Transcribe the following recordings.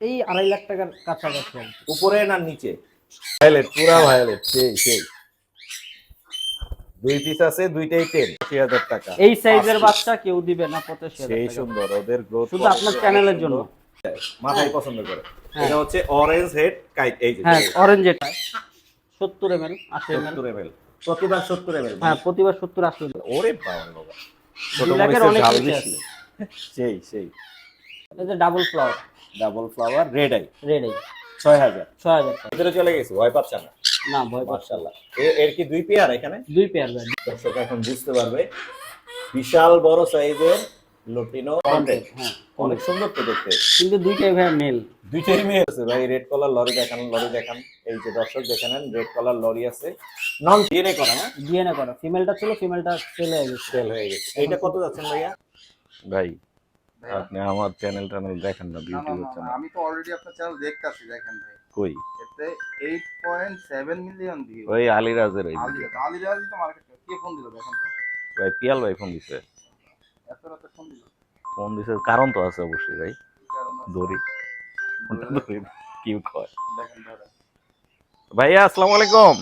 এই আড়াই লাখ টাকার কাছাকাছি উপরে না নিচে? ভায়োলেট পুরা ভায়োলেট সেই সেই। দুই পিস আছে দুইটাই টেন হাজার টাকা। এই সাইজের বাচ্চা কেউ দিবে না পঁচাশি সেই সুন্দর ওদের গ্রোথ শুধু আপনার চ্যানেলের জন্য। মাথায় পছন্দ করে। হ্যাঁ। এটা হচ্ছে অরেঞ্জ হেড কাইট এই যে। হ্যাঁ অরেঞ্জ এটা সত্তর এম এল আশি এম এল এমএল প্রতিবার সত্তর এমএল হ্যাঁ প্রতিবার সত্তর আশি এম ওরে বাবা বাবা। ছোট দুই মরিচের অনেক ঝাল বেশি সেই সেই। যে double flower double flower red eye red eye ছয় হাজার ছয় হাজার ভিতরে চলে গেছে ভয় পাচ্ছে না? না ভয় পাচ্ছে এর কি দুই পেয়ার এখানে? দুই পেয়ার দর্শক এখন বুঝতে পারবে বিশাল বড় সাইজের লুটিনো হ্যাঁ। অনেক সুন্দর তো দেখতে কিন্তু দুইটাই ভাই মেল দুইটাই মেয়ে আছে ভাই। রেড কলার লরি দেখান লরি দেখান। এই যে দর্শক দেখে নেন রেড কলার লরি আছে। নন ডিএনএ করা হ্যাঁ ডিএনএ করা। ফিমেলটা ছিল ফিমেলটা সেল হয়ে গেছে। সেল হয়ে গেছে। এইটা কত যাচ্ছেন ভাইয়া? ভাই আপনি আমার চ্যানেল ট্যানেল দেখেন না না, না আমি তো অলরেডি আপনার চ্যানেল দেখতেছি দেখেন ভাই। কই? এতে 8.7 মিলিয়ন ভিউ ওই আলিরাজের ওই আলি আলিরাজি তো মার্কেট কে ফোন দিল দেখেন তো? ভাই পিয়াল ভাই ফোন দিছে। এত রাতে ফোন দিল? ফোন দিছে কারণ তো আছে অবশ্যই ভাই। দড়ি। ফোনটা ধরে কি কয়। দেখেন দাদা ভাইয়া আসসালামু আলাইকুম।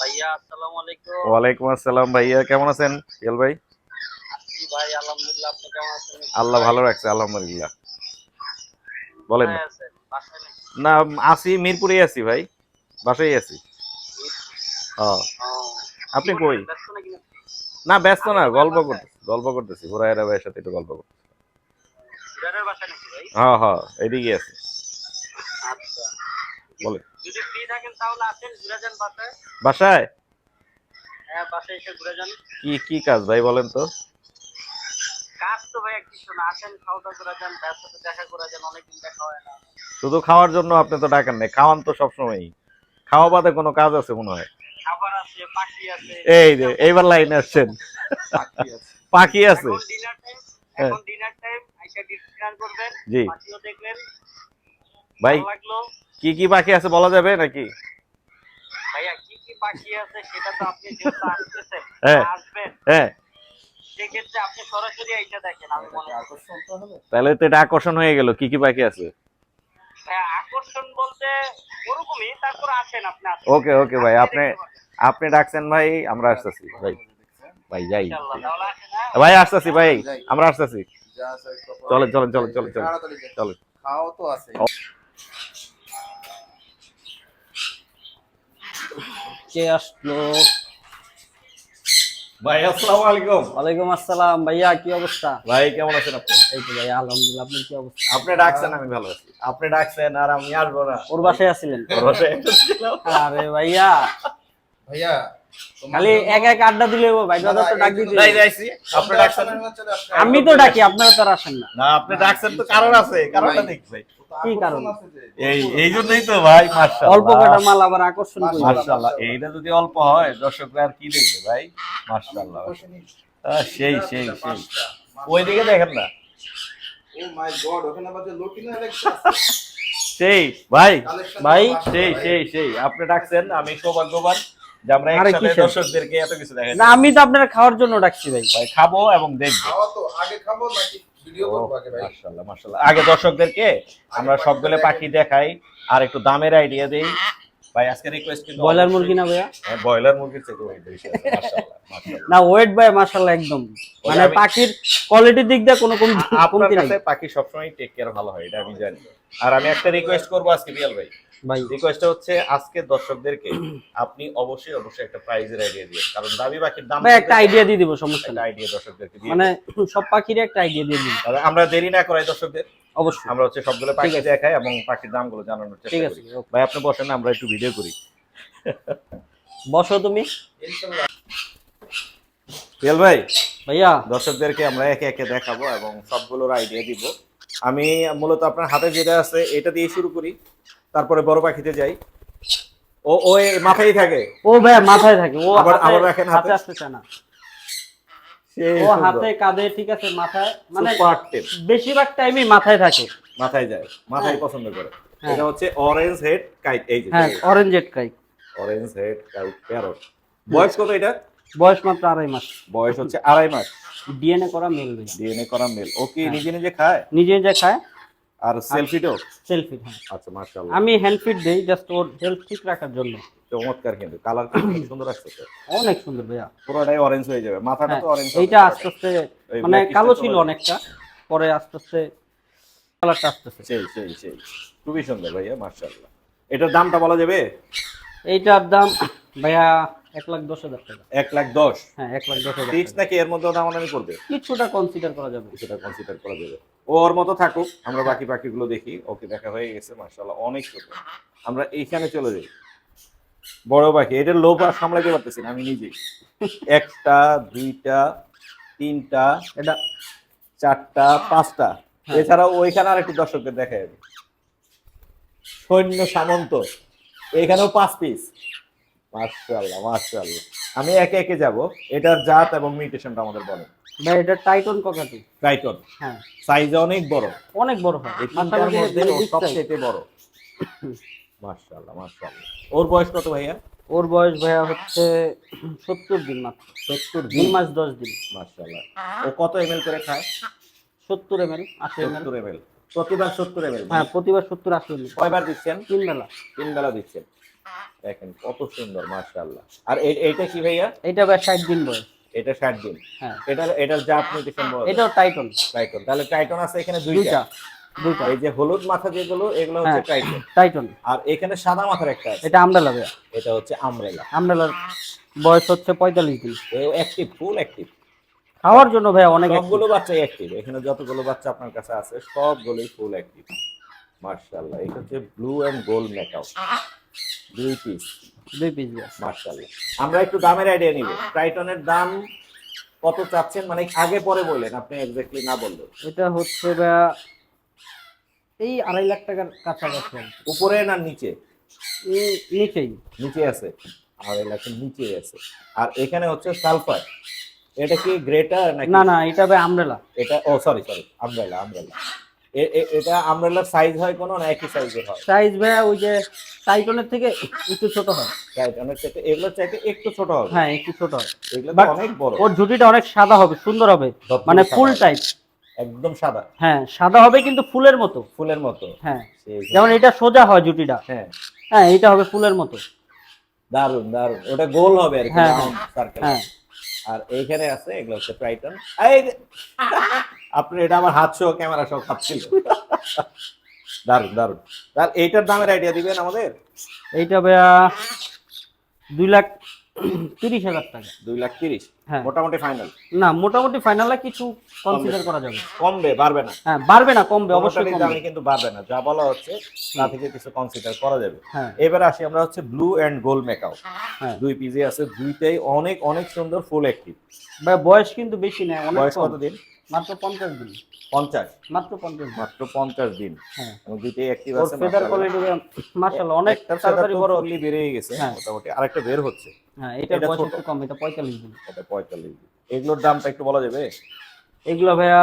ভাইয়া আসসালামু আলাইকুম। ওয়ালাইকুম আসসালাম ভাইয়া কেমন আছেন পিয়াল ভাই? ভাই আলহামদুলিল্লাহ। আল্লাহ ভালো রাখছে আলহামদুলিল্লাহ। বলেন না। আসি মিরপুরে আছি ভাই বাসায় আছি। ও। আপনি কই? না ব্যস্ত না গল্প করতে গল্প করতেছি হুরায়রা ভাইয়ের সাথে একটু গল্প করতে সিরারের বাসায় নাকি ভাই? হ্যাঁ হ্যাঁ এদিকে আছে। আচ্ছা। বলে যদি ফ্রি থাকেন তাহলে আসেন ঘুরে যান বাসায়। বাসায়? হ্যাঁ বাসায় এসে ঘুরে যান কি কি কাজ ভাই বলেন তো? শুধু খাওয়ার জন্য আপনি তো ডাকেন নাই খাওয়ান তো সবসময়ই। খাওয়া বাদে কোনো কাজ আছে মনে হয়? এই যে এইবার লাইনে আসছেন। পাখি আছে। হ্যাঁ। জি। ভাই কি কি পাখি আছে বলা যাবে নাকি? ভাইয়া কি কি পাখি আছে সেটা তো আপনি হ্যাঁ। আসবেন। হ্যাঁ। সেক্ষেত্রে আপনি সরাসরি আইসা দেখেন আমি মনে করি। আকর্ষণ তো হবে তাহলে তো এটা আকর্ষণ হয়ে গেল কি কি পাখি আছে? হ্যাঁ, আকর্ষণ বলতে ওরকমই তারপর আসেন আপনি ওকে ওকে ভাই আপনি আপনি ডাকছেন ভাই আমরা আসতেছি ভাই। ভাই যাই। হ্যাঁ। ভাই আসতেছি ভাই আমরা আসতেছি। চলেন, চলেন, চলেন, চলেন, চলেন। চলেন। খাওয়া তো আছে। কে আসলো? ভাই আসসালামু আলাইকুম। ওয়ালাইকুম আসসালাম। ভাইয়া কি অবস্থা? ভাই কেমন আছেন আপনি? এই তো ভাইয়া আলহামদুলিল্লাহ আপনার কি অবস্থা? আপনি ডাকছেন আমি ভালো আছি। আপনি ডাকছেন আর আমি আসব না। ওর বাসায় আছিলেন? বসে ছিলাম। আরে ভাইয়া। ভাইয়া খালি এক এক আড্ডা দিলে ভাই দাদা তো ডাক দিতে আপনি ডাকছেন? আমি তো ডাকি আপনারা তো আর আসেন না। না আপনি ডাকছেন তো কারণ আছে কারণটা দেখি ভাই কি কারণ? এই এই জন্যই তো ভাই মাশাআল্লাহ। অল্প কটা মাল আবার আকর্ষণ করি। মাশাআল্লাহ এইটা যদি অল্প হয় দর্শকরা আর কি দেখবে ভাই? মাশাআল্লাহ সেই সেই সেই। পাঁচটা। ওইদিকে দেখেন না। Oh my God, ওখানে লটিনো লেখা সেই ভাই ভাই, সেই সেই সেই। আপনি ডাকছেন আমি সৌভাগ্যবান যে আমরা একসাথে দর্শকদেরকে এত কিছু দেখাই না আমি তো আপনারা খাওয়ার জন্য ডাকছি ভাই ভাই। খাব এবং দেখব। খাওয়া তো আগে খাব নাকি ভিডিও করব আগে ভাই। মাশাআল্লাহ মাশাআল্লাহ। আগে দর্শকদেরকে আমরা সবগুলো পাখি দেখাই আর একটু দামের আইডিয়া দেই। ভাই আজকে রিকোয়েস্ট কিন্তু ব্রয়লার মুরগি না ভাইয়া? হ্যাঁ মুরগির বেশি আছে মাশাআল্লাহ না ওয়েট ভাই মাশাআল্লাহ একদম। মানে আমি- পাখির কোয়ালিটির দিক দিয়ে কোনো কম- আপনার কমতি নাই। কাছে পাখি সবসময় টেক কেয়ার ভালো হয় এটা আমি জানি। আর আমি একটা রিকোয়েস্ট করব আজকে রিয়াল ভাই। ভাই রিকোয়েস্টটা হচ্ছে আজকে দর্শকদেরকে আপনি অবশ্যই অবশ্যই একটা প্রাইজের আইডিয়া দিবেন। কারণ দাবি পাখির দাম ভাই একটা আইডিয়া দিয়ে দিব সমস্যা নেই। আইডিয়া দর্শকদেরকে দিয়ে মানে সব পাখির একটা আইডিয়া দিয়ে দিন। তাহলে আমরা দেরি না করাই দর্শকদের। অবশ্যই। আমরা হচ্ছে সবগুলো পাখি দেখাই এবং পাখির দামগুলো জানানোর চেষ্টা করি. ভাই আপনি বসেন আমরা একটু ভিডিও করি। বসো তুমি। ইনশাআল্লাহ রিয়াল ভাই ভাইয়া। দর্শকদেরকে আমরা একে একে দেখাবো এবং সবগুলোর আইডিয়া দিব। আমি মূলত আপনার হাতে যেটা আছে এটা দিয়ে শুরু করি। তারপরে বড় পাখিতে যাই। ও ও মাথায় থাকে? ও ভাইয়া মাথায় থাকে। ও আবার- আবার রাখেন হাতে। আসতে চায় না। ও হাতে কাঁধে ঠিক আছে মাথায় মানে বেশিরভাগ টাইমই মাথায় থাকে। মাথায় যায়। মাথায় হ্যাঁ। পছন্দ করে। হ্যাঁ। এটা হচ্ছে অরেঞ্জ হেড কাইট এই যে হ্যাঁ orange head caique orange head caique parrot বয়স কত এটা? বয়স মাত্র আড়াই মাস। বয়স হচ্ছে আড়াই মাস। ডিএনএ করা মেল ডিএনএ করা মেল ও কি নিজে নিজে খায়? নিজে যা খায়। আর সেলফিটাও সেলফি হ্যাঁ। আচ্ছা মাশাআল্লাহ। আমি হ্যান্ড ফিট দেই জাস্ট ওর হেলথ ঠিক রাখার জন্য। চমৎকার কিন্তু। কালার খুব সুন্দর আসছে অনেক সুন্দর ভাইয়া। পুরোটাই অরেঞ্জ হয়ে যাবে। মাথাটা হ্যাঁ তো অরেঞ্জ এইটা আস্তে আস্তে মানে কালো ছিল অনেকটা পরে আস্তে আস্তে কালারটা আসতেছে। সেই সেই সেই। খুবই সুন্দর ভাইয়া মাশাআল্লাহ। এটার দামটা বলা যাবে? এইটার দাম ভাইয়া এক লাখ দশ হাজার টাকা। এক লাখ দশ? হ্যাঁ এক লাখ দশ হাজার ফিক্স নাকি এর মধ্যে দামাদামি করবে? কিছুটা কনসিডার করা যাবে। সেটা কনসিডার করা যাবে। ওর মতো থাকুক আমরা বাকি পাখিগুলো দেখি। ওকে দেখা হয়ে গেছে অনেক সুন্দর। আমরা এইখানে চলে যাই। বড় পাখি এটার লোভ আর সামলাতে পারতেছি না আমি নিজেই। একটা দুইটা তিনটা এটা চারটা পাঁচটা। হ্যাঁ। এছাড়াও ওইখানে আরেকটি দর্শকদের দেখা যাবে সৈন্য সামন্ত এখানেও পাঁচ পিস মার্শাল্লাহ মার্শাল্লাহ আমি একে একে যাব। এটার জাত এবং মিউটেশনটা আমাদের বলেন। ভাই এটা টাইটন ককাটু। ট্রাইটন হ্যাঁ। সাইজ অনেক বড়। অনেক বড় হয়। এই তিনটার মধ্যে। সবচেয়ে বড়। মার্শাল্লাহ মার্শাল্লাহ ওর বয়স কত ভাইয়া? ওর বয়স ভাইয়া হচ্ছে সত্তর দিন মাত্র। সত্তর দুই মাস দশ দিন। মার্শাল্লাহ ও কত এমএল করে খায়? সত্তর এম এল আশি সত্তর এমএল। প্রতিবার সত্তর এমএল। হ্যাঁ প্রতিবার সত্তর আশি এম এল কয়বার দিচ্ছেন? তিন বেলা তিন বেলা দিচ্ছেন। দেখেন কত সুন্দর মার্শাল্লাহ আর এটা কি ভাইয়া? এটা ভাই ষাট দিন বয়স। এটা ষাট দিন। হ্যাঁ। এটার এটার জাত নিউট্রিশন বড়। এটাও টাইটন ট্রাইটন তাহলে টাইটন আছে এখানে দুইটা। দুইটা। এই যে হলুদ মাথা যেগুলো এগুলো হচ্ছে হ্যাঁ। ট্রাইটন টাইটন আর এখানে সাদা মাথার একটা আছে। এটা আমরালা ভাইয়া। এটা হচ্ছে আমরেলা আমরালার বয়স হচ্ছে পঁয়তাল্লিশ দিন। এও অ্যাক্টিভ ফুল অ্যাক্টিভ খাওয়ার জন্য ভাইয়া অনেক সবগুলো বাচ্চাই অ্যাক্টিভ এখানে যতগুলো বাচ্চা আপনার কাছে আছে সবগুলোই ফুল অ্যাক্টিভ মার্শাল্লাহ এটা হচ্ছে ব্লু এন্ড গোল্ড মেকআপ দুই পিস দুই পিস মার্শাল্লাহ আমরা একটু দামের আইডিয়া নিব। ট্রাইটনের দাম কত চাচ্ছেন? মানে আগে পরে বললেন আপনি এক্স্যাক্টলি না বললেন এটা হচ্ছে এই আড়াই লাখ টাকার কাছাকাছি। উপরে না নিচে? নিচেই। নিচে আছে। আর এই লাখের নিচে আছে। আর এখানে হচ্ছে সালফার। এটা কি গ্রেটার নাকি? না না এটা ভাই আমরেলা এটা ও সরি সরি আমব্রেলা আমব্রেলা। এটা আমব্রেলার সাইজ হয় কোনো না একই সাইজের হয়? সাইজ ভাইয়া ওই যে টাইটনের থেকে একটু ছোট হয়। অনেক চাইতে এগুলো চাইতে একটু ছোট হবে। হ্যাঁ একটু ছোট হয় এগুলো অনেক বড়। ওর ঝুটিটা অনেক সাদা হবে সুন্দর হবে। মানে ফুল। টাইপ একদম সাদা। হ্যাঁ সাদা হবে কিন্তু ফুলের মতো। ফুলের মতো। হ্যাঁ। যেমন এটা সোজা হয় জুটিটা হ্যাঁ। হ্যাঁ এটা হবে ফুলের মতো। দারুণ দারুণ ওটা গোল হবে আর কি হ্যাঁ, সার্কেল হ্যাঁ। আর এইখানে আছে, এগুলো হচ্ছে ট্রাইটন এই আপনি এটা আমার হাত সহ ক্যামেরা সহ খাচ্ছিল। দারুণ দারুণ তার এইটার দামের আইডিয়া দিবেন আমাদের? এইটা ভাইয়া দুই লাখ তিরিশ হাজার টাকা। দুই লাখ তিরিশ? হ্যাঁ। মোটামুটি ফাইনাল না মোটামুটি ফাইনালে কিছু কনসিডার করা যাবে। কমবে বাড়বে না? হ্যাঁ বাড়বে না কমবে অবশ্যই দামে কিন্তু বাড়বে না। যা বলা হচ্ছে তা থেকে কিছু কনসিডার করা যাবে। হ্যাঁ। এবার আসি আমরা হচ্ছে ব্লু এন্ড গোল্ড মেকআপ হ্যাঁ। দুই পিজি আছে দুইটাই অনেক অনেক সুন্দর ফুল অ্যাক্টিভ ভাই বয়স কিন্তু বেশি নেই অনেক বয়স কম। কত দিন মাত্র পঞ্চাশ দিন। পঞ্চাশ? মাত্র পঞ্চাশ দিন। মাত্র পঞ্চাশ দিন। হ্যাঁ। দুইটাই অ্যাক্টিভ আছে ফেদার কোয়ালিটি অনেক তাড়াতাড়ি। বেড়ে গেছে হ্যাঁ। মোটামুটি। আরেকটা বের হচ্ছে। হ্যাঁ এটা বয়স একটু কম এটা পঁয়তাল্লিশ দিন। এটা পঁয়তাল্লিশ দিন। এগুলোর দামটা একটু বলা যাবে? এগুলো ভাইয়া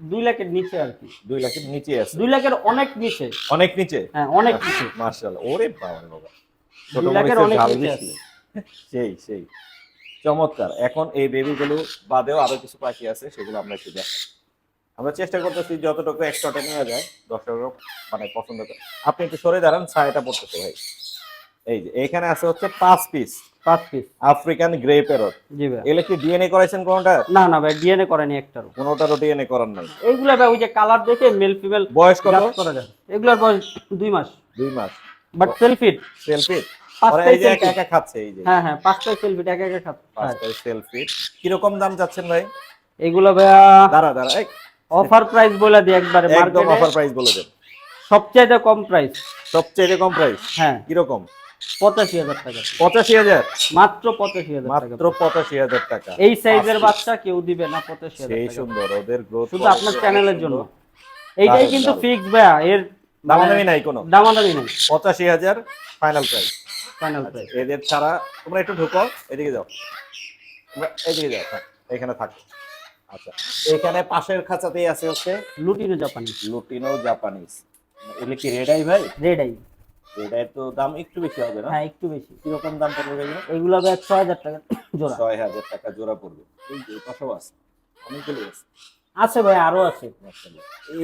দুই লাখের নিচে আর কি। দুই লাখের নিচে আছে। দুই লাখের অনেক নিচে। অনেক নিচে? হ্যাঁ অনেক নিচে। মার্শাল ওরে বাবা। বাবা ছোট লাখের অনেক নিচে সেই সেই। চমৎকার। এখন এই বেবিগুলো বাদেও আরও কিছু পাখি আছে সেগুলো আমরা একটু দেখাই। আমরা চেষ্টা করতেছি যতটুকু এক্সট্রাটা নেওয়া যায় দশটা মানে পছন্দ করে। আপনি একটু সরে দাঁড়ান ছায়াটা পড়তেছে ভাই। এই যে এখানে আছে হচ্ছে পাঁচ পিস পাঁচ পিস আফ্রিকান গ্রে প্যারট জি ভাই। এগুলো কি ডিএনএ করাইছেন কোনটা? না না ভাই ডিএনএ করেনি একটারও। কোনোটারও ডিএনএ করার নাই? এইগুলা ভাই ওই যে কালার দেখে মেল ফিমেল বয়স কত? করা যায়। এগুলোর বয়স দুই মাস। দুই মাস। বাট সেলফিট হ্যাঁ হ্যাঁ সেলফিট কীরকম দাম যাচ্ছেন ভাই? এগুলো ভাইয়া দাঁড়া দাঁড়া অফার প্রাইস বলে দিই একবারে একদম অফার প্রাইস বলে দেন। কম প্রাইস সবচেয়ে কম প্রাইস হ্যাঁ। কীরকম? পঁচাশি হাজার টাকা। পঁচাশি হাজার? মাত্র পঁচাশি হাজার মাত্র পঁচাশি হাজার টাকা। এই সাইজের বাচ্চা কেউ দিবে না পঁচাশি হাজার সুন্দর ওদের গ্রোথ শুধু আপনার চ্যানেলের জন্য। এইটাই কিন্তু ফিক্স ভাইয়া এর দামাদামি নাই কোনো? দামাদামি নেই। পঁচাশি হাজার ফাইনাল প্রাইস ফাইনাল প্রাইস এদের ছাড়া তোমরা একটু ঢুকো এদিকে যাও। তোমরা এদিকে যাও হ্যাঁ, এখানে থাকো। আচ্ছা এখানে পাশের খাঁচাতেই আছে হচ্ছে লুটিনো জাপানি লুটিনো জাপানিজ। এগুলো কি রেড আই ভাই? রেড আই রেড তো দাম একটু বেশি হবে না? হ্যাঁ একটু বেশি। কীরকম দাম পড়বে এগুলো? এগুলো ভাই ছয় হাজার টাকা জোড়া। ছয় হাজার টাকা জোড়া পড়বে। এই যে পাশেও আছে। অনেকগুলো আছে। আছে ভাই আরও আছে।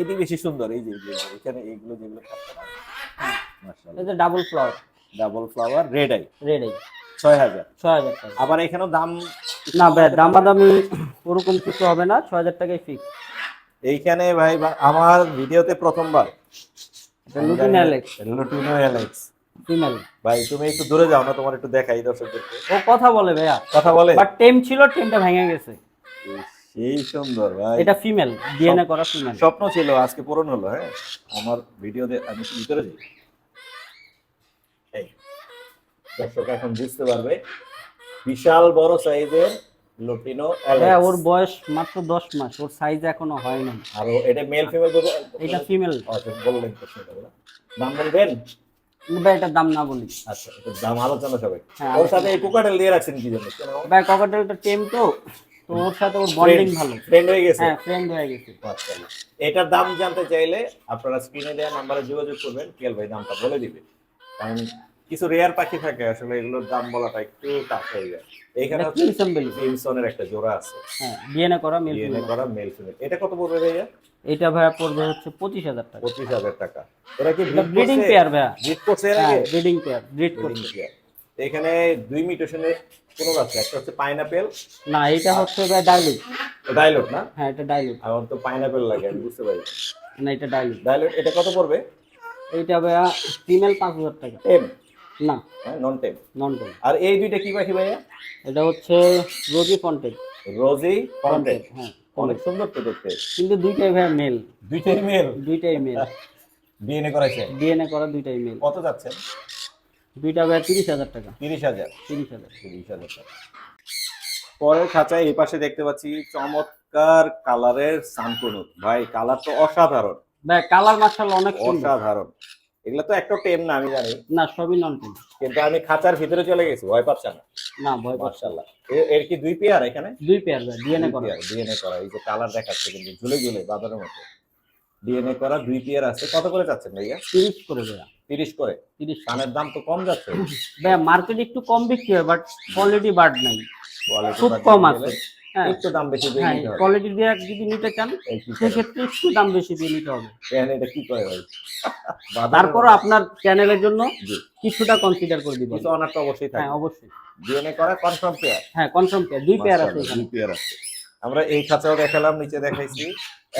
এটি বেশি সুন্দর এই যে এখানে এইগুলো যেগুলো যে double flower double flower red eye red এই ছয় হাজার। ছয় হাজার টাকা। আবার এখানেও দাম না ভাই দামাদামি ওরকম কিছু হবে না ছয় হাজার টাকায় ফিক্স এইখানে ভাই আমার ভিডিওতে প্রথমবার। এটা lutino Alex lutino Alex female ভাই তুমি একটু দূরে যাও না তোমার একটু দেখাই দর্শকদেরকে। ও কথা বলে ভাইয়া। কথা বলে? বাট টেম ছিল টেমটা ভেঙে গেছে। সেই সুন্দর ভাই। এটা ফিমেল ডিএনএ করা ফিমেল স্বপ্ন ছিল আজকে পূরণ হলো হ্যাঁ? আমার ভিডিও আমি ভিতরে যাই। দর্শক এখন বুঝতে পারবে বিশাল বড় সাইজের লুটিনো হ্যাঁ ওর বয়স মাত্র দশ মাস ওর সাইজ এখনও হয় নাই আর এটা মেল ফিমেল এটা ফিমেল আচ্ছা বললেন তো সেটা দাম বলবেন? ভাই এটার দাম না বলি। আচ্ছা এটার দাম আলোচনা সবাই। হ্যাঁ, ওর সাথে এই কুকাটেল দিয়ে রাখছেন কি জন্য ভাই ককাটেলটা টেম তো তো ওর সাথে ওর বন্ডিং ভালো। ফ্রেন্ড হয়ে গেছে? হ্যাঁ ফ্রেন্ড হয়ে গেছে। এটার দাম জানতে চাইলে আপনারা স্ক্রিনে দেওয়া নাম্বারে যোগাযোগ করবেন। কেল ভাই দামটা বলে দিবে। কারণ কিছু রেয়ার পাখি থাকে আসলে এগুলোর দাম বলাটা একটু টাফ হয়ে যায়। হচ্ছে ক্রিমসন বেলি ক্রিমসনের একটা জোড়া আছে। হ্যাঁ ডিএনএ করা মেল ডিএনএ করা মেল ফিমেল এটা কত পড়বে ভাইয়া? এটা ভাইয়া পড়বে হচ্ছে পঁচিশ হাজার টাকা। পঁচিশ হাজার টাকা। এরা কি ব্রিডিং পেয়ার ভাইয়া। ব্রিড করছে এর ব্রিডিং পেয়ার ব্রিড করছে। এখানে দুই মিউটেশনের কোন আছে একটা হচ্ছে পাইনাপেল না এটা হচ্ছে ভাই ডাইলুট ডাইলট না? হ্যাঁ এটা ডাইলুট আমার তো পাইনাপেল লাগে আমি বুঝতে পারি। না এটা ডাইলুট ডাইলট এটা কত পড়বে? এইটা ভাইয়া ফিমেল পাঁচ হাজার টাকা। টেম না। নন টেম নন টেম আর এই দুইটা কি পাখি ভাইয়া? এটা হচ্ছে রোজি ফন্টেড রোজি ফন্টেড হ্যাঁ অনেক সুন্দর তো দেখতে। কিন্তু দুইটাই ভাইয়া মেল দুইটাই মেল দুইটাই মেল ডিএনএ করাইছে? ডিএনএ করা দুইটাই মেল কত যাচ্ছেন দুইটা ভাইয়া তিরিশ হাজার টাকা। তিরিশ হাজার। তিরিশ হাজার। তিরিশ হাজার টাকা। পরের খাঁচায় এই পাশে দেখতে পাচ্ছি চমৎকার কালারের সানকুনুত। ভাই কালার তো অসাধারণ। ভাই কালার মার্শাল অনেক অসাধারণ। এগুলো তো একটা টেম না আমি জানি। না সবই নন টেম কিন্তু আমি খাঁচার ভিতরে চলে গেছি ভয় পাচ্ছেন না? না ভয় পাচ্ছে এ- এর কি দুই পেয়ার এখানে? দুই পেয়ার ভাই ডিএনএ করা। ডিএনএ করা এই যে কালার দেখাচ্ছে কিন্তু ঝুলে ঝুলে বাজারের মতো। ডিএনএ করা দুই পেয়ার আছে। কত করে যাচ্ছেন ভাইয়া? তিরিশ করে ভাইয়া। তিরিশ করে? তিরিশ কানের দাম তো কম যাচ্ছে। ভাইয়া মার্কেট একটু কম বিক্রি হয় বাট কোয়ালিটি বার্ড নাই। খুব কম আছে। একটু দাম বেশি দিয়ে হ্যাঁ নিতে হবে। কোয়ালিটি দিয়ে যদি নিতে চান? সেক্ষেত্রে একটু দাম বেশি দিয়ে নিতে হবে। এখানে এটা কি করে ভাই? তারপর আপনার চ্যানেলের জন্য কিছুটা কনসিডার করে দিব কিছু অনার তো অবশ্যই হ্যাঁ অবশ্যই। ডিএনএ করা কনফার্ম পেয়ার হ্যাঁ কনফার্ম পেয়ার দুই পেয়ার আছে দুই পেয়ার আছে। আমরা এই খাঁচাও দেখালাম নিচে দেখাইছি।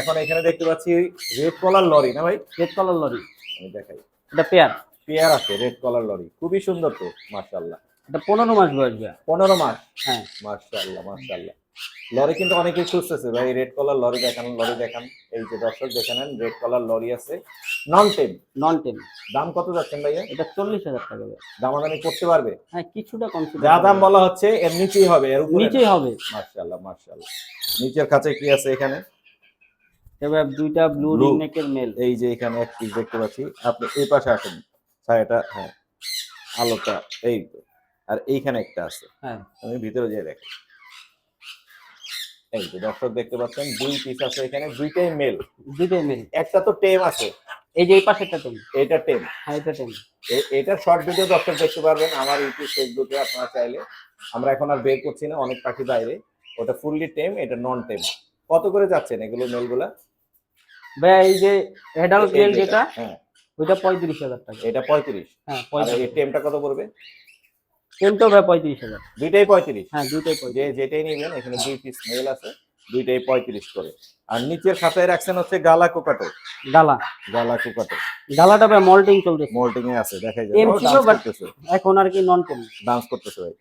এখন এখানে দেখতে পাচ্ছি রেড কলার লরি না ভাই? Red collar lory. আমি দেখাই। এটা পেয়ার পেয়ার আছে রেড কলার লরি। খুবই সুন্দর তো মার্শাল্লাহ এটা পনেরো মাস বয়স পনেরো মাস? হ্যাঁ। মার্শাল্লাহ মার্শাল্লাহ লরি কিন্তু অনেকেই খুঁজতেছে ভাই রেড কলার লরি দেখান লরি দেখান। এই যে দর্শক দেখে নেন রেড কলার লরি আছে নন টেম নন টেন দাম কত যাচ্ছেন ভাইয়া? এটা চল্লিশ হাজার টাকা দামাদামি করতে পারবে? হ্যাঁ কিছুটা কম যা দাম বলা হচ্ছে এর নিচেই হবে এর উপরে নিচেই হবে। মার্শাল্লাহ মার্শাল্লাহ নিচের কাছে কি আছে এখানে? এবার দুইটা ব্লু Blue। রিং নেকের মেল এই যে এখানে এক পিস দেখতে পাচ্ছি। আপনি এই পাশে আসেন। ছায়াটা হ্যাঁ আলোটা এই তো। আর এইখানে একটা আছে। হ্যাঁ। আমি ভিতরে যেয়ে দেখি। এই যে দর্শক দেখতে পাচ্ছেন দুই পিস আছে এখানে দুইটাই মেল দুইটাই মেল একটা তো টেম আছে। এই যে এই পাশেরটা টেন এটা টেম হ্যাঁ এটা টেন এটা শর্ট ভিডিও দর্শক দেখতে পারবেন আমার ইউটিউব ফেসবুকে আপনারা চাইলে। আমরা এখন আর বের করছি না অনেক পাখি বাইরে। ওটা ফুললি টেম এটা নন টেম কত করে যাচ্ছেন এগুলো মেলগুলা? ভাইয়া এই যে অ্যাডাল্ট মেল যেটা হ্যাঁ। ওইটা পঁয়ত্রিশ হাজার টাকা। এটা পঁয়ত্রিশ। হ্যাঁ পঁয়ত্রিশ। এই টেমটা কত পড়বে? টেনটাও ভাই পঁয়ত্রিশ হাজার। দুইটাই পঁয়ত্রিশ? হ্যাঁ দুইটাই যে যেটাই নেবেন এখানে দুই পিস মেল আছে দুইটাই পঁয়ত্রিশ করে। আর নিচের খাতায় রাখছেন হচ্ছে গালা কোকাটো। গালা। গালা কোকাটো। গালাটা ভাই মল্টিং চলতেছে। মোল্টিং এ আছে দেখা যায়। এম ছিল, এখন আর কি নন টেন ডান্স করতেছে ভাই।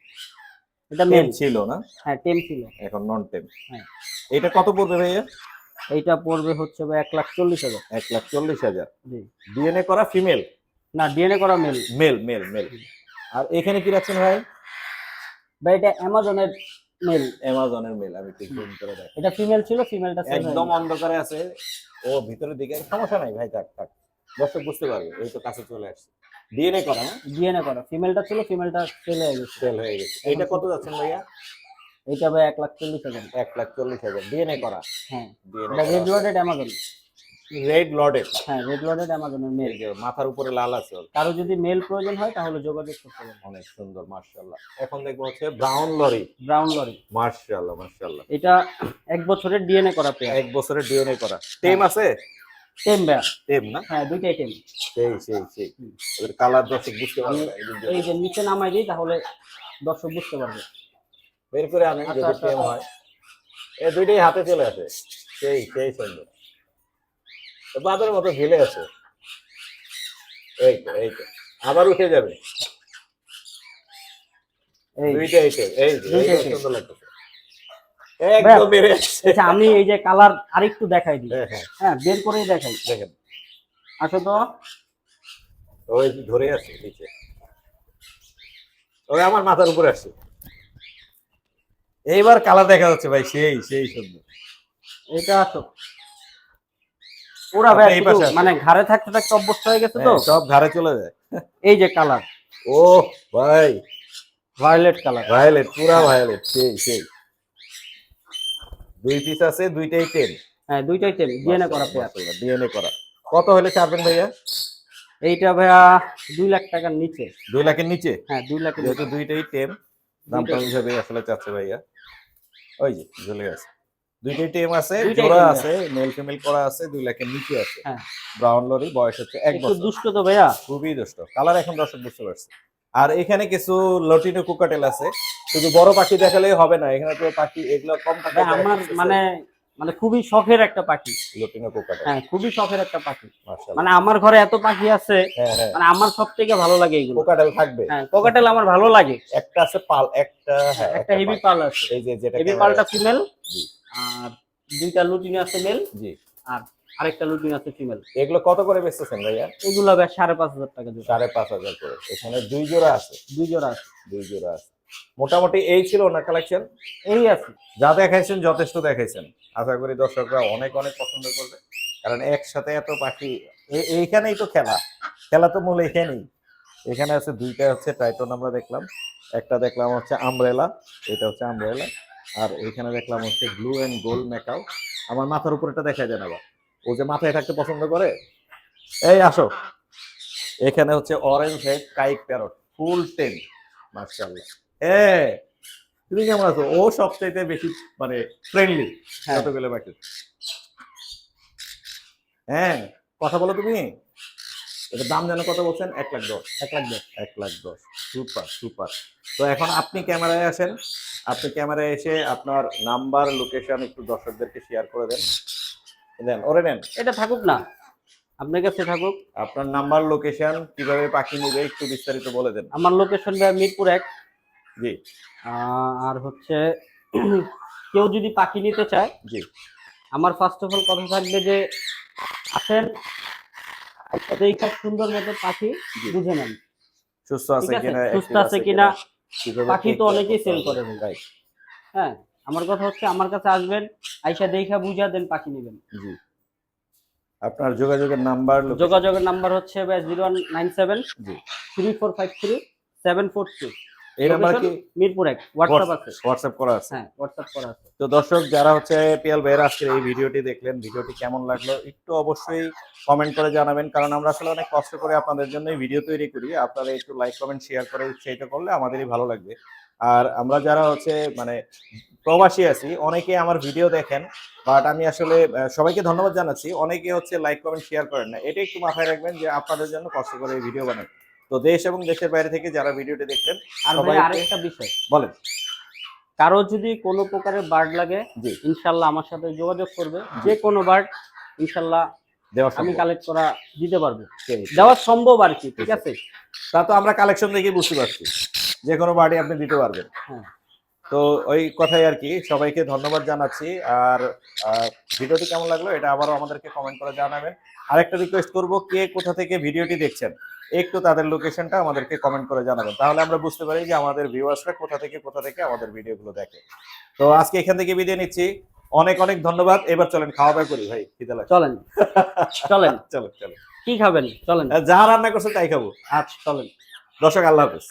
এটা টেম মেল ছিল না? হ্যাঁ টেন ছিল। এখন নন টেম হ্যাঁ। এটা কত পড়বে ভাইয়া? এইটা পড়বে হচ্ছে ভাই এক লাখ চল্লিশ হাজার। এক লাখ চল্লিশ হাজার। জি। ডিএনএ করা ফিমেল না ডিএনএ করা মেল মেল মেল মেল আর এখানে কি রাখছেন ভাই? ভাই এটা অ্যামাজনের মেল অ্যামাজনের মেল আমি জুম করে দেখ এটা ফিমেল ছিল ফিমেলটা একদম অন্ধকারে আছে। ও ভিতরের দিকে সমস্যা নাই ভাই থাক থাক। দর্শক বুঝতে পারবে এই তো কাছে চলে আসছে। ডিএনএ করা না? ডিএনএ করা। ফিমেলটা ছিল ফিমেলটা সেল হয়ে গেছে। সেল হয়ে গেছে। এইটা কত যাচ্ছেন ভাইয়া? এইটা ভাই এক লাখ চল্লিশ হাজার। এক লাখ চল্লিশ হাজার। ডিএনএ করা। হ্যাঁ। ডিএনএ এটা রেড অ্যামাজন রেড লডেড হ্যাঁ রেড লডেড অ্যামাজনের মেল মাথার উপরে লাল আছে কারও যদি মেল প্রয়োজন হয় তাহলে যোগাযোগ করতে পারেন। অনেক সুন্দর মার্শাল্লাহ এখন দেখব হচ্ছে ব্রাউন লরি ব্রাউন লরি মার্শাল্লাহ মার্শাল্লাহ এটা এক বছরের ডিএনএ করা পেয়ার এক বছরের ডিএনএ করা। টেম আছে? টেম বেয়া টেম না? হ্যাঁ দুইটাই টেম সেই সেই সেই। ওদের কালার দর্শক বুঝতে পারবে এই যে নিচে নামাই দিই তাহলে দর্শক বুঝতে পারবে। বের করে আনেন আচ্ছা, যদি আচ্ছা, টেম আচ্ছা। হয়। এই দুইটাই হাতে চলে আসে। সেই সেই সুন্দর। বাঁদরের মতো ঝেলে আছে। এই তো এই তো। আবার উঠে যাবে। এই এই। সুন্দর লাগতেছে একদম আচ্ছা আমি এই যে কালার আরেকটু দেখাই দিই। হ্যাঁ হ্যাঁ। হ্যাঁ বের করেই দেখাই। দেখেন। আসো তো। ওই ধরে আছে নিচে। ওই আমার মাথার উপরে আসছে এইবার কালার দেখা যাচ্ছে ভাই সেই সেই সুন্দর। এটা আসো। পুরা এই পাশে মানে ঘাড়ে থাকতে থাকতে অভ্যস্ত হয়ে গেছে তো? হ্যাঁ, সব ঘাড়ে চলে যায়। এই যে কালার। ও ভাই। Violet colour. ভায়োলেট পুরা ভায়োলেট সেই সেই। দুই পিস আছে দুইটাই টেন হ্যাঁ দুইটাই টেম ডিএনএ করা পেয়ার ডিএনএ করা। কত হলে ছাড়বেন ভাইয়া? এইটা ভাইয়া দুই লাখ টাকার নিচে। দুই লাখের নিচে? হ্যাঁ দুই লাখের যেহেতু দুইটাই টেম দামটা দুইটাই। হিসাবে আসলে চাচ্ছে ভাইয়া। ওই যে ঝুলে আছে দুইটাই টেম আছে জোড়া আছে মেল ফিমেল করা আছে দুই লাখের নিচে আছে। হ্যাঁ। ব্রাউন লরি বয়স হচ্ছে এক বছর। দুষ্ট তো ভাইয়া। খুবই দুষ্ট। কালার এখন দর্শক বুঝতে পারছে আর এখানে কিছু লটিনো কুকাটেল আছে। শুধু বড় পাখি দেখালেই হবে না এখানে তো পাখি এগুলো কম টাকা আমার মানে মানে খুবই শখের একটা পাখি। লটিনো কুকাটেল হ্যাঁ খুবই শখের একটা পাখি। মানে আমার ঘরে এত পাখি আছে হ্যাঁ হ্যাঁ। মানে আমার সব থেকে ভালো লাগে এগুলো। কোকাটেল থাকবে। হ্যাঁ কোকাটেল আমার ভালো লাগে। একটা আছে পাল একটা হ্যাঁ একটা হেভি পাল। আছে। এই যে যেটা হেভি পালটা ফিমেল জি। আর দুইটা লুটিন আছে মেল জি। আর আরেকটা লুটিন আছে ফিমেল এগুলো কত করে বেচতেছেন ভাইয়া? এগুলো বেশ সাড়ে পাঁচ হাজার টাকা জোড়া। সাড়ে পাঁচ হাজার করে। এখানে দুই জোড়া আছে? দুই জোড়া আছে। দুই জোড়া আছে। মোটামুটি এই ছিল ওনার কালেকশন এই আছে। যা দেখাইছেন যথেষ্ট দেখাইছেন। আশা করি দর্শকরা অনেক অনেক পছন্দ করবে। কারণ একসাথে এত পাখি এইখানেই তো খেলা। খেলা তো মূল এখানেই। এখানে আছে দুইটা হচ্ছে টাইটন আমরা দেখলাম। একটা দেখলাম হচ্ছে আমব্রেলা এটা হচ্ছে আমব্রেলা আর এখানে দেখলাম হচ্ছে ব্লু এন্ড গোল্ড মেকাও আমার মাথার উপরেটা দেখা যায় না ও যে মাথায় থাকতে পছন্দ করে? এই আসো। এখানে হচ্ছে orange head caique parrot full tame মার্শাল্লাহ এ তুমি কেমন আছো? ও সবচাইতে বেশি মানে ফ্রেন্ডলি হ্যাঁ। বাকি। হ্যাঁ কথা বলো তুমি। এটা দাম যেন কত বলছেন? এক লাখ দশ। এক লাখ দশ। এক লাখ দশ। Super super. তো এখন আপনি ক্যামেরায় আসেন। আপনি ক্যামেরায় এসে আপনার নাম্বার লোকেশন একটু দর্শকদেরকে শেয়ার করে দেন। দেন ওরে নেন। এটা থাকুক না। আপনার কাছে থাকুক। আপনার নাম্বার লোকেশন কীভাবে পাখি নেবে একটু বিস্তারিত বলে দেন। আমার লোকেশন মিরপুর এক। জি। আর হচ্ছে কেউ যদি পাখি নিতে চায় জি। আমার ফার্স্ট অফ অল কথা থাকবে যে আসেন এইখান সুন্দর মতো পাখি বুঝে নেন। সুস্থ আছে আছে? কিনা সুস্থ আছে কিনা পাখি তো অনেকেই সেল করে ভাই। হ্যাঁ আমার কথা হচ্ছে আমার কাছে আসবেন আইসা দেখা বুঝা দেন পাখি নেবেন। জি। আপনার যোগাযোগের নাম্বার যোগাযোগের নাম্বার হচ্ছে জিরো ওয়ান নাইন সেভেন জি। Three four five three seven four two. এই নাম্বার কি? মিরপুর এক। হোয়াটসঅ্যাপ আছে। হোয়াটসঅ্যাপ করা আছে। হ্যাঁ হোয়াটসঅ্যাপ করা আছে। তো দর্শক যারা হচ্ছে পিএল ভাইয়ের আজকের এই ভিডিওটি দেখলেন ভিডিওটি কেমন লাগল একটু অবশ্যই কমেন্ট করে জানাবেন কারণ আমরা আসলে অনেক কষ্ট করে আপনাদের জন্য ভিডিও তৈরি করি। আপনারা একটু লাইক কমেন্ট শেয়ার করে উৎসাহিত করলে আমাদেরই ভালো লাগবে। আর আমরা যারা হচ্ছে মানে প্রবাসী আছি অনেকে আমার ভিডিও দেখেন বাট আমি আসলে সবাইকে ধন্যবাদ জানাচ্ছি। অনেকে হচ্ছে লাইক কমেন্ট শেয়ার করেন না। এটা একটু মাথায় রাখবেন যে আপনাদের জন্য কষ্ট করে এই ভিডিও বানাই তো দেশ এবং দেশের বাইরে থেকে যারা ভিডিওটি দেখতেন আর ভাই আরেকটা বিষয়। বলেন। কারও যদি কোনো প্রকারের বার্ড লাগে ইনশাল্লাহ আমার সাথে যোগাযোগ করবে। যে কোনো বার্ড ইনশাল্লাহ দেওয়া আমি কালেক্ট করা দিতে পারব। দেওয়া সম্ভব আর কি ঠিক আছে? তা তো আমরা কালেকশন দেখে বুঝতে পারছি। যে কোনো বাড়ি আপনি দিতে পারবেন। হ্যাঁ। তো ওই কথাই আর কি সবাইকে ধন্যবাদ জানাচ্ছি। আর ভিডিওটি কেমন লাগল এটা আবারও আমাদেরকে কমেন্ট করে জানাবেন। আরেকটা রিকোয়েস্ট করব কে কোথা থেকে ভিডিওটি দেখছেন? একটু তাদের লোকেশনটা আমাদেরকে কমেন্ট করে জানাবেন। তাহলে আমরা বুঝতে পারি যে আমাদের ভিউয়ার্সরা কোথা থেকে কোথা থেকে আমাদের ভিডিওগুলো দেখে। তো আজকে এখান থেকে বিদায় নিচ্ছি। অনেক অনেক ধন্যবাদ। এবার চলেন খাওয়া দাওয়া করি। ভাই খিদে লাগে চলেন। চলেন। চলো চলো কি খাবেন? চলেন। যা রান্না করছে তাই খাব। আচ্ছা চলেন। দর্শক আল্লাহ হাফেজ।